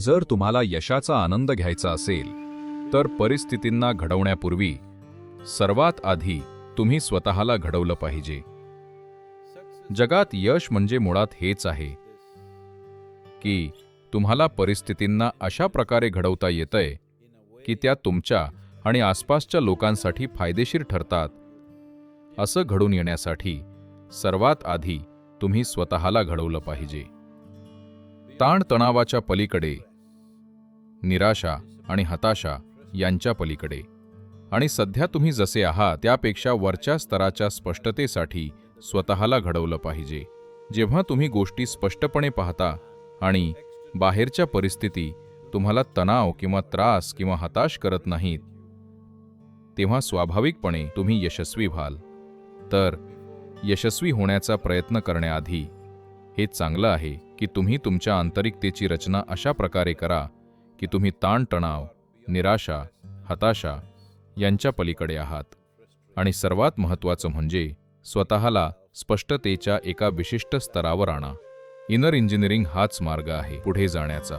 जर तुम्हाला यशाचा आनंद घ्यायचा असेल तर परिस्थितींना घडवण्यापूर्वी सर्वात आधी तुम्ही स्वतःला घडवलं पाहिजे. जगात यश म्हणजे मुळात हेच आहे की तुम्हाला परिस्थितींना अशा प्रकारे घडवता येतंय की त्या तुमच्या आणि आसपासच्या लोकांसाठी फायदेशीर ठरतात. असं घडून येण्यासाठी सर्वात आधी तुम्ही स्वतःला घडवलं पाहिजे. ताणतणावाच्या पलीकडे निराशा आणि हताशा यांच्या पलीकडे. आणि सध्या तुम्ही जसे आहात त्यापेक्षा वरच्या स्तराच्या स्पष्टतेसाठी स्वतःला घडवलं पाहिजे. जेव्हा तुम्ही गोष्टी स्पष्टपणे पाहता आणि बाहेरच्या परिस्थिती तुम्हाला तणाव किंवा त्रास किंवा हताश करत नाहीत तेव्हा स्वाभाविकपणे तुम्ही यशस्वी व्हाल. तर यशस्वी होण्याचा प्रयत्न करण्याआधी हे चांगलं आहे की तुम्ही तुमच्या आंतरिकतेची रचना अशा प्रकारे करा की तुम्ही ताणतणाव निराशा हताशा यांच्या पलीकडे आहात. आणि सर्वात महत्त्वाचं म्हणजे स्वतःला स्पष्टतेच्या एका विशिष्ट स्तरावर आणा. इनर इंजिनिअरिंग हाच मार्ग आहे पुढे जाण्याचा.